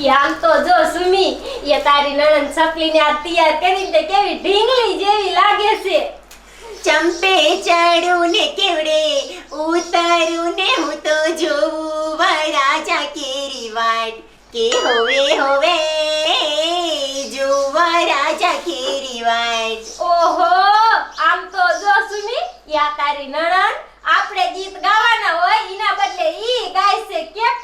ઈ તો જો સુમી એ તારી નણંદ સપલીને આ તૈયાર કરી દે કેવી ઢીંગલી જેવી લાગે છે. ચંપે ચડું ને કેવડે ઉતારું ને હું તો જોઉં વરાજા કેરી વાટ. કે હોવે હોવે જોવા રાજા કેરી વાટ. ઓહો આમ તો જો સુમી યા તારી નણંદ આપણે ગીત ગાવાના હોય એના બદલે ઈ ગાય છે કેટલો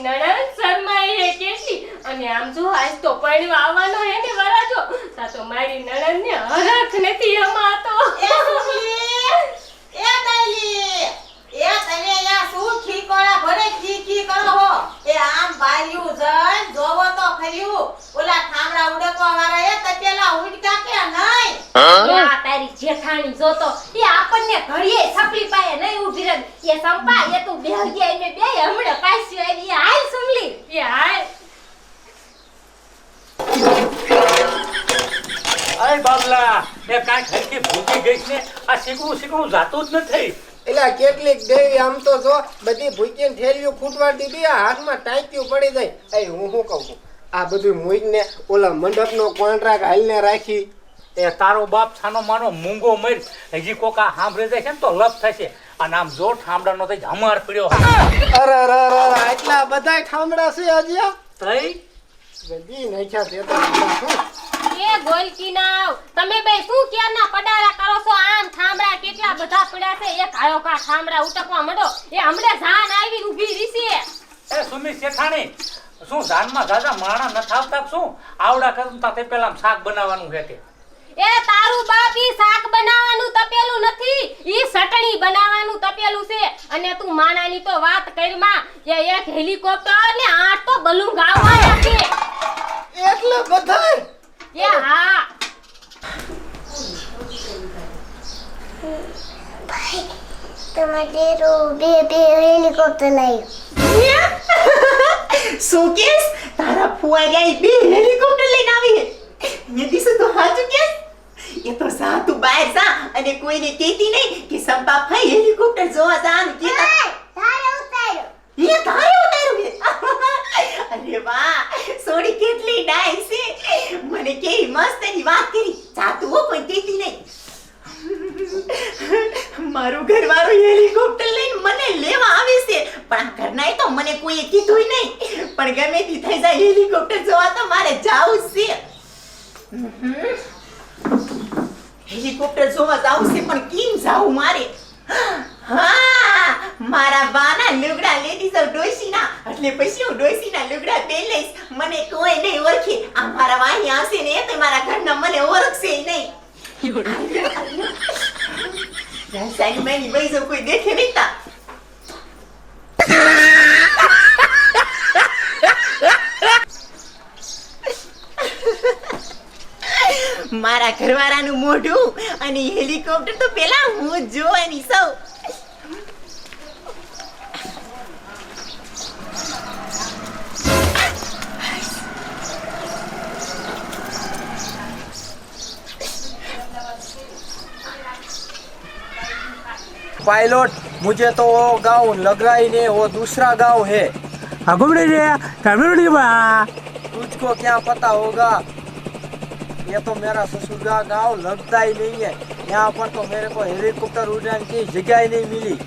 મારી નણંદ શરમાઈ રે કેટલી અને આમ જો આજ તો પરણ્યો આવવાનો હે ને વરાજો તા તો મારી નણંદ ને હરખ નથી અમાતો એ એ દલી એ તમે યા શું ખીકોળા ભરે ખી ખી કરો હો. એ આમ બાર્યું જઈ જોવો તો ખર્યું ઓલા ઠામડા ઉડકવા વાળા એ તકેલા ઉડકા કે નહીં? આ તારી જેઠાણી જોતો એ આપણને ઘડીએ છપલી પાયે એ સંપા એ તું બેહ ગયા એને બે હમણે પાછી આવી. હાલ સુમલી. એ હાલ. અરે બાબલા એ કાંઈ ખરખી ભૂખી ગઈ છે આ શીકણું શીકણું જાતું જ નથી. એલા કેટલીક દેવી આમ તો જો બધી ભૂકીને ઠેરવી ખૂટવા દીધી આ હાથમાં ટાંક્યું પડી જાય. એ હું શું કહું છું? આ બધું મૂકીને ઓલા મંડપનો કોન્ટ્રાક્ટ હાલને રાખી. એ તારો બાપ છાનો માનો મૂંગો મર હજી કોકા આ સાંભળી જાય છે ને તો લપ થશે. અને આમ જો ઠામડાનો થઈ હમાર પડ્યો અરે અરે અરે આટલા બધાય ઠામડા છે આજે તઈ? બધી નાખ્યા તે તો એ ગોલકી નાવ તમે બે શું ક્યારના પડારા કરો છો? આમ ઠામડા કેટલા બધા પડ્યા છે? એક આયો કા ઠામડા ઉટકવા મંડો. એ હમણે જાન આવી ઊભી રીસી એ સુમી શેઠાણી શું ધાનમાં દાદા માણા ન થાવતા શું? આવડા કરતા તે પેલા શાક બનાવવાનું છે તે એ તારું બાપ ઈ શાક બનાવવાનું તપેલું નથી. ઈ ચટણી બનાવવાનું તપેલું છે. અને તું માણાની તો વાત કરમાં કે એક હેલિકોપ્ટર ને આઠ તો બલૂન ગાવા છે એટલે બધાય? એ હા. ટમાટેરો બે બે હેલિકોપ્ટર લાવ્યો. શું કેસ? તારા ફુવાઈ બે હેલિકોપ્ટર લઈને આવી હે ને દીસુ તો હાચું કેસ એ તો સા તું બહાર જા અને કોઈને કહેતી નહીં કે સંપા ભાઈ હેલિકોપ્ટર જોવા જવાનું કેતા તારે ઉતાર્યો. એ તારે ઉતાર્યું અરે વાહ સોડી કેટલી ડાય છે. મને કેવી મસ્ત એની વાત કરી. જાતું હો કોઈ કહેતી નહીં. મારું ઘરવાળું હેલિકોપ્ટર લઈને મને લેવા આવે છે. પણ આ ઘરનાએ તો મને કોઈએ કીધું નહીં. પણ ગમે તે થઈ જાય હેલિકોપ્ટર જોવા તો મારે જાવું છે. હમ. હેલિકોપ્ટર જોવા જાવું છે પણ કેમ જાવું મારે હા મારા બાના લુગડા લેતી જાઉં ડોસીના એટલે પછી હું ડોસીના લુગડા લઈશ મને કોઈ નહીં ઓળખે આ મારા વાહી આવશે ને તો મારા ઘરના મને ઓળખશે નહીં રાસાયણ મેની વૈસો કોઈ દેખે નહીં તા મારા ઘરવાળાનું મોઢું અને હેલિકોપ્ટર તો પેલા હું જ જોવાની સૌ पायलट मुझे तो वो गांव लग रहा ही नहीं वो दूसरा गांव है અગમડી રે કામડી બા तुझको क्या पता होगा ये तो मेरा ससुर का गांव लगता ही नहीं है यहाँ पर तो मेरे को हेलीकॉप्टर उड़ाने की जगह ही नहीं मिली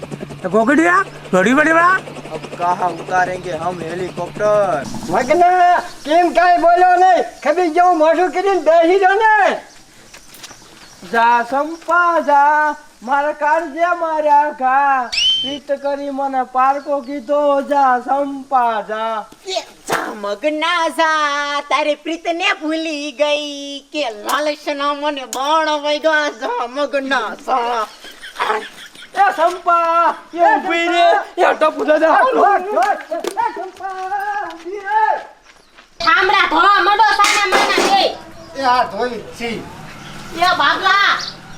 ગોગડિયા ઘડી બડી બા अब कहाँ उतारेंगे हम हेलीकॉप्टर મગના કેમ કાઈ બોલ્યો નહીં ખબી જેવું મોઢું કરીને બેસી રહ્યો ને જા સંપા જા મારા કાળજે માર્યા ઘા પ્રીત કરી મને પારકો કીધો જા સંપા જા. મગના જા પ્રીત પ્રીતને ભૂલી ગઈ કે લાલચના મને બાણ વૈગા જા. મગના સા એ સંપા એ ઊભી રે એ ટપુ દાદા એ સંપા ઊભી રે. ધોવા માંડો સાના મના એ આ ધોઈ છી. એ બાબલા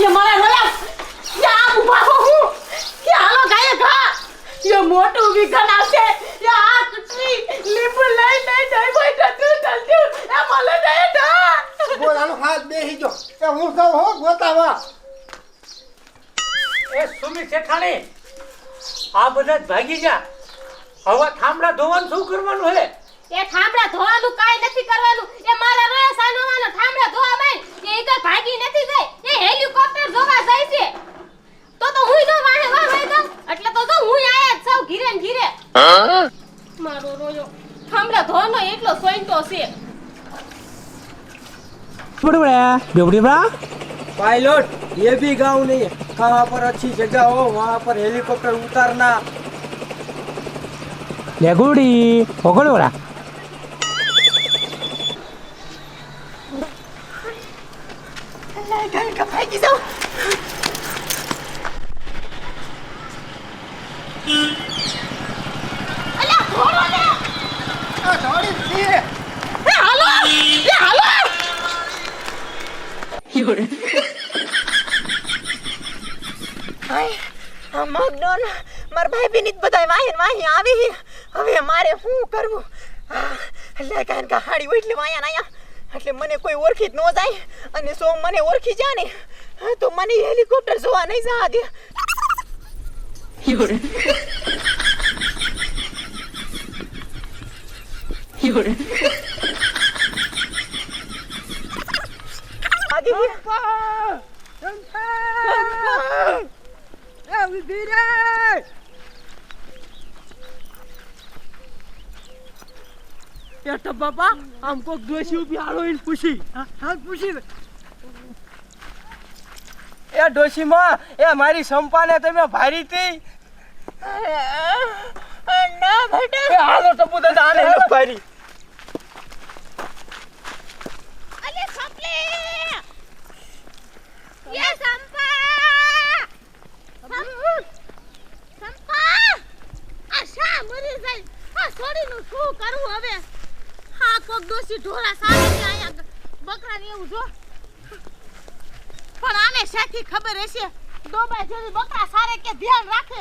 એ મળે મળે આ ઊભા મોટું વિઘન આવશે એ લઈ જઈ ભાઈ જતું જતું એ મળે જાય ઘા હાથ બેસી જો એ હું સૌ હો ગોતાવા એ સુમી આ બધા ભાગી જા હવે થાંભલા ધોવાનું શું કરવાનું હે એ થાંભલા ધોવાનું કાઈ નથી કરવાનું એ મારા રોયા સાનોવાનો થાંભલા ધોવા બેન એ ઈ કઈ ભાગી નથી જાય એ હેલિકોપ્ટર જોવા જાય છે તો તો હુંય નો વાહે વાહ વાહ દઉં એટલે તો જો હુંય આયા જ સૌ ઘીરે ને ઘીરે મારો રોયો થાંભલા ધોવાનો એટલો સોઈન્ટો છે पायलट ये भी गांव नहीं है कहाँ पर अच्छी जगह हो वहाँ पर हेलीकॉप्टर उतारना લેગુડી પકડોરા હવે મારે શું કરવું? એટલે કાન કે હાડી એટલે વાયા ના એટલે મને કોઈ ઓળખી જ ન જાય. અને સો મને ઓળખી જા ને. હા, તો મને હેલિકોપ્ટર જોવા નહીં જા દે. આગે એ બાપા આમ કોક ડોશી ઊભી હાલો એને પૂછી. હા પૂછી એ એ ડોશીમાં એ મારી સંપાને તમે ભારી હતી ના બેટા. એ હાલો ટપુ દાદા આને હેલો ભારી. અલે સંપલે. એ સંપા. સંપા. આ શા મરી જાય? આ છોડીનું શું કરું હવે? કોક ઢોરા સારે ને આયા બકરા ને એવું જો. પણ આને શાથી ખબર હશે? ડોબા જેવી બકરા સારે કે ધ્યાન રાખે?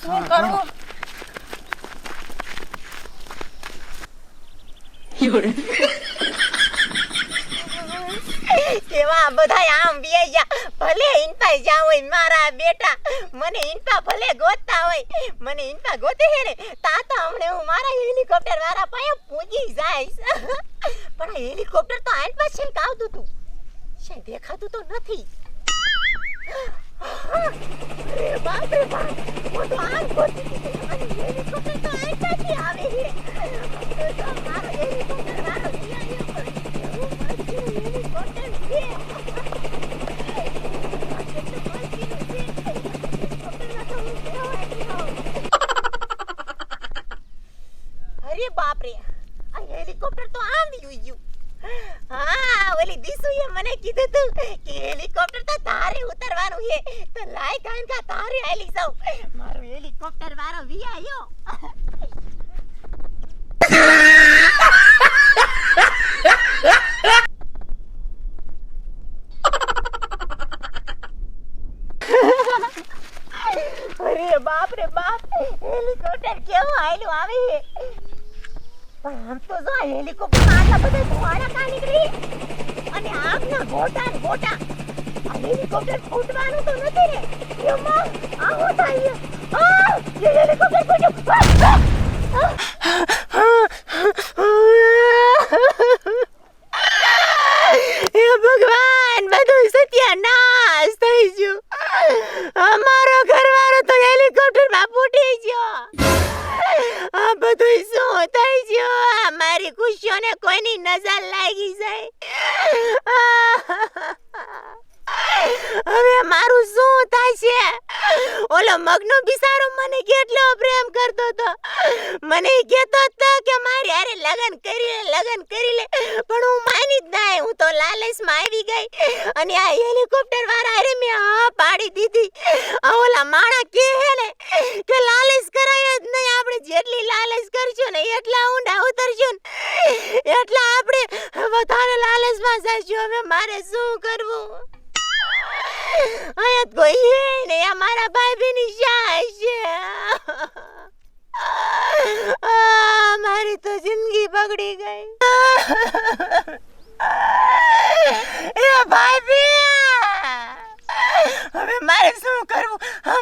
શું કરવું? કેવા બધા આમ જા ભલે ઇનપા જા હોય મારા બેટા, મને ઇનપા ભલે ગોતતા હોય, મને ઇનપા ગોતે હે ને, તા તો હમણે હું મારા હેલિકોપ્ટર વાળા પાસે પૂજી જાય પણ હેલિકોપ્ટર તો આઈન પાસે છે આવતું તું. છે દેખાતું તો નથી. બાપ રે બાપ હું તો આમ ગોતી હતી અને હેલિકોપ્ટર તો આઈન પાસે આવે છે તો મારો હેલિકોપ્ટર વાળો વિયાયો એવું મસ્ત હેલિકોપ્ટર છે અરે બાપ રે આ હેલિકોપ્ટર તો આમ યુ હા, ઓલી દીસુએ મને કીધું તું કે હેલિકોપ્ટર તો તારે ઉતરવાનું છે. તો લાય કાન કા, તારે આલી જાવ મારું હેલિકોપ્ટર વાળો આયો. અરે બાપ રે બાપ, હેલિકોપ્ટર કેવું આયલું આવે પણ આમ તો જો, હેલિકોપ્ટર આટલા બધા ધુવાડા કા નીકળી? અને આગના ગોટા ગોટા હેલિકોપ્ટર ફૂટવાનું તો નથી ને. યમ્મા આવો થાય? આ હેલિકોપ્ટર ફૂટ્યું આ, આ! હે ભગવાન બધું સત્યાનાશ થઈ ગયું અમારો ઘરવાળો તો હેલિકોપ્ટરમાં ફૂટી ગયો આ બધું શું થઈ ગયું આ મારી ખુશીઓને કોઈની નજર લાગી જાય મગનો બિસારો મને કેટલો પ્રેમ કરતો હતો. મને કહેતો હતો કે મારી હારે લગન કરી લે લગન કરી લે પણ હું માની જ ના હું તો લાલચમાં આવી ગઈ. અને આ હેલિકોપ્ટર વાળા હારે મેં હા પાડી દીધી. ઓલા માણા કે હે ને કે લાલચ કરાય જ નહીં. આપણે જેટલી લાલચ કરશું ને એટલા ઊંડા ઉતરશું ને એટલા આપણે વધારે લાલચમાં જઈશું. હવે મારે શું કરવું? અહીંયા કોઈ હે ને આ મારા ભાઈ બેની શાય છે મારી તો જિંદગી બગડી ગઈ એ ભાઈ હવે મારે શું કરવું આ